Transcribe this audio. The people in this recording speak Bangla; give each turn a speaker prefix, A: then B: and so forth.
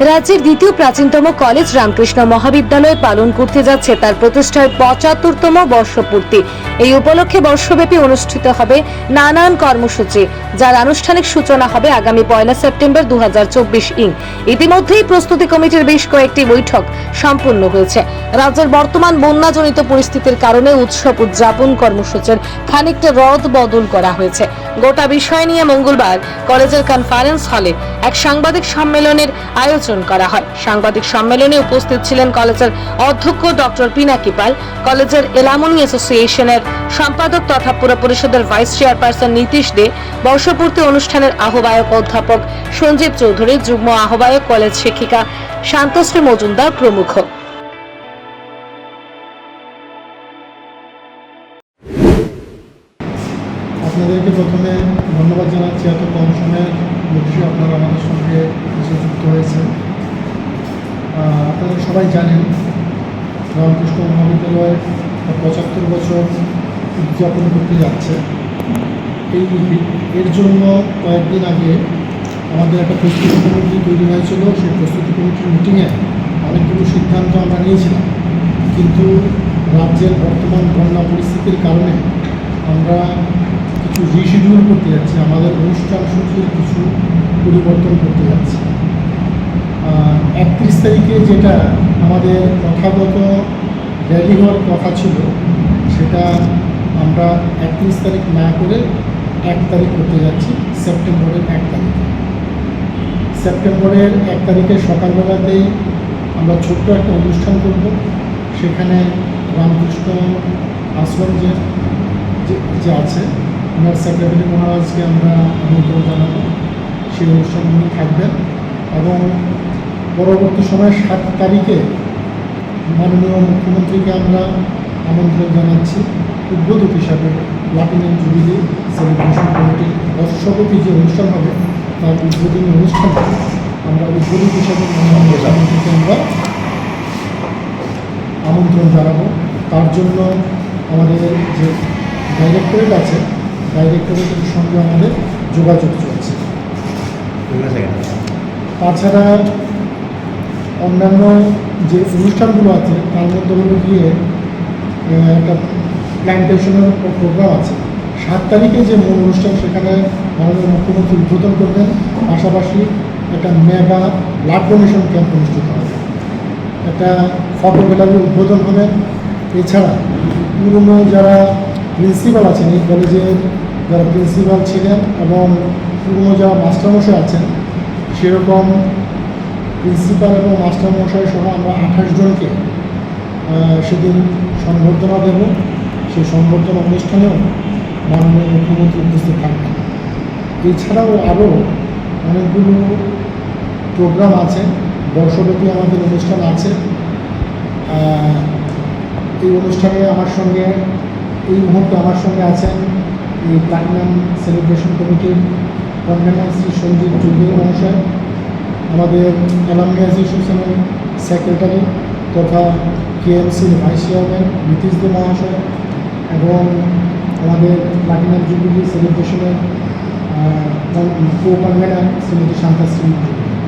A: রাজ্যের দ্বিতীয় প্রাচীনতম কলেজ রামকৃষ্ণ মহাবিদ্যালয় পালন করতে যাচ্ছে তার প্রতিষ্ঠার পঁচাত্তরতম বর্ষপূর্তি। এই উপলক্ষে বর্ষব্যাপী অনুষ্ঠিত হবে নানান কর্মসূচি, যার আনুষ্ঠানিক সূচনা হবে আগামী পয়লা সেপ্টেম্বর দু ইং। ইতিমধ্যেই প্রস্তুতি কমিটির বেশ কয়েকটি বৈঠক সম্পন্ন হয়েছে। রাজ্যের বর্তমান বন্যাজনিত পরিস্থিতির কারণে উৎসব উদযাপন কর্মসূচির খানিকটা রদ বদল করা হয়েছে। গোটা বিষয় নিয়ে মঙ্গলবার কলেজের কনফারেন্স হলে এক সাংবাদিক সম্মেলনের আয়োজন করা হয়। সাংবাদিক সম্মেলনে উপস্থিত ছিলেন কলেজের অধ্যক্ষ ডক্টর পিনাকি পাল, কলেজের এলামনি অ্যাসোসিয়েশনের সম্পাদক তথা পুর পরিষদের ভাইস চেয়ারপারসন নীতিশ দে, বর্ষপূর্তি অনুষ্ঠানের আহ্বায়ক অধ্যাপক সঞ্জীব চৌধুরী, যুগ্ম আহ্বায়ক কলেজ শিক্ষিকা শান্তশ্রী মজুমদার প্রমুখ।
B: আপনাদেরকে প্রথমে ধন্যবাদ জানাচ্ছি এত কম সময়ের মধ্যে আপনারা আমাদের সঙ্গে এসে যুক্ত হয়েছেন। আপনারা সবাই জানেন, রামকৃষ্ণ মহাবিদ্যালয় পঁচাত্তর বছর উদযাপন করতে যাচ্ছে। এই এর জন্য কয়েকদিন আগে আমাদের একটা প্রস্তুতি কমিটি তৈরি হয়েছিল। সেই প্রস্তুতি কমিটির মিটিংয়ে অনেকগুলো সিদ্ধান্ত আমরা নিয়েছিলাম। কিন্তু রাজ্যের বর্তমান বন্যা পরিস্থিতির কারণে আমরা কিছু রিশিডিউল করতে যাচ্ছি। আমাদের অনুষ্ঠান সূচির কিছু পরিবর্তন করতে যাচ্ছি। একত্রিশ তারিখে যেটা আমাদের প্রথাগত র্যালি হওয়ার কথা ছিল, সেটা আমরা একত্রিশ তারিখ না করে এক তারিখ করতে যাচ্ছি, সেপ্টেম্বরের এক তারিখে। সেপ্টেম্বরের এক তারিখে সকালবেলাতেই আমরা ছোট্ট একটা অনুষ্ঠান করব, সেখানে রামকৃষ্ণ আশ্রম যে যে- আছে, ওনার সেক্রেটারি মহারাজকে আমরা আমন্ত্রণ জানাব। সেই অনুষ্ঠানে উনি থাকবেন এবং পরবর্তী সময় সাত তারিখে মাননীয় মুখ্যমন্ত্রীকে আমরা আমন্ত্রণ জানাচ্ছি, উদ্বোধক হিসাবে প্লাটিনাম জুবিলি সেলিব্রেশন কমিটির বর্ষব্যাপী যে অনুষ্ঠান হবে, তার উদ্বোধনী অনুষ্ঠানে আমরা উদ্বোধক হিসাবে মুখ্যমন্ত্রীকে আমরা আমন্ত্রণ জানাব। তার জন্য আমাদের যে ডাইরেক্টরেট আছে ডাইরেক্টরেটের সঙ্গে আমাদের যোগাযোগ চলছে। তাছাড়া অন্যান্য যে অনুষ্ঠানগুলো আছে, তার মধ্যে হলো গিয়ে একটা প্ল্যান্টেশনের প্রোগ্রাম আছে। সাত তারিখে যে মূল অনুষ্ঠান, সেখানে মাননীয় মুখ্যমন্ত্রী উদ্বোধন করবেন। পাশাপাশি একটা মেগা ব্লাড ডোনেশন ক্যাম্প অনুষ্ঠিত হবে। একটা ফটো গ্যালারি উদ্বোধন হবে। এছাড়া পুরনো যারা প্রিন্সিপাল আছেন, এই কলেজের যারা প্রিন্সিপাল ছিলেন এবং পুরনো যারা মাস্টারমশাই আছেন, সেরকম প্রিন্সিপাল এবং মাস্টারমশাই সহ আমরা আঠাশ জনকে সেদিন সংবর্ধনা দেব। সেই সংবর্ধনা অনুষ্ঠানেও মাননীয় মুখ্যমন্ত্রী উপস্থিত থাকবেন। এছাড়াও আরও অনেকগুলো প্রোগ্রাম আছে, বর্ষব্যাপী আমাদের অনুষ্ঠান আছে। এই অনুষ্ঠানে আমার সঙ্গে, এই মুহূর্তে আমার সঙ্গে আছেন এই প্লাটিনাম সেলিব্রেশন কমিটির কনভেনার শ্রী সঞ্জীব চৌধুরী মহাশয়, আমাদের অ্যালামনি অ্যাসোসিয়েশনের সেক্রেটারি তথা কেএমসির ভাইস চেয়ারম্যান নীতিশ দে মহাশয় এবং আমাদের প্লাটিনাম জুবিলি সেলিব্রেশনের কো কনভেনার শ্রীমতী শান্তাশ্রী মহাশয়